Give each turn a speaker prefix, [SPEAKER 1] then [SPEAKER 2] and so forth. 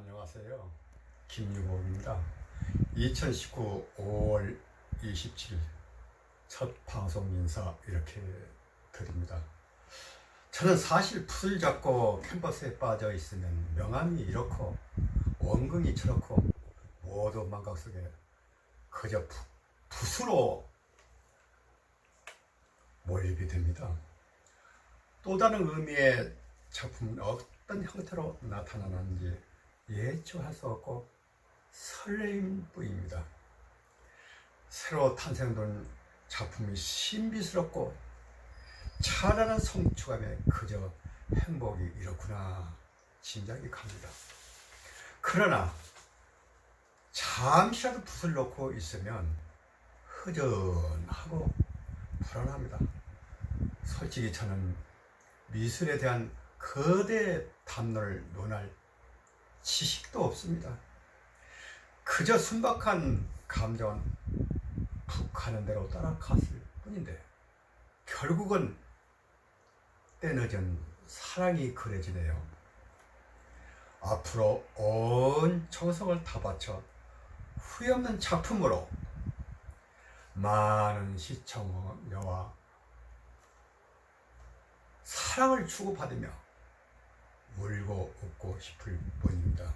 [SPEAKER 1] 안녕하세요. 김유복입니다. 2019 5월 27일 첫 방송 인사 이렇게 드립니다. 저는 사실 풋을 잡고 캔버스에 빠져 있으면 명암이 이렇고 원근이 저렇고 모두 망각 속에 그저 붓, 붓으로 몰입이 됩니다. 또 다른 의미의 작품은 어떤 형태로 나타나는지 예측할 수 없고 설레임 뿐입니다. 새로 탄생된 작품이 신비스럽고 찬란한 성취감에 그저 행복이 이렇구나 짐작이 갑니다. 그러나 잠시라도 붓을 놓고 있으면 허전하고 불안합니다. 솔직히 저는 미술에 대한 거대 담론을 논할 지식도 없습니다. 그저 순박한 감정은 북하는 대로 따라갔을 뿐인데 결국은 때늦은 사랑이 그려지네요. 앞으로 온 정성을 다 바쳐 후회 없는 작품으로 많은 시청자와 사랑을 주고받으며 울고 웃고 싶을 뿐입니다.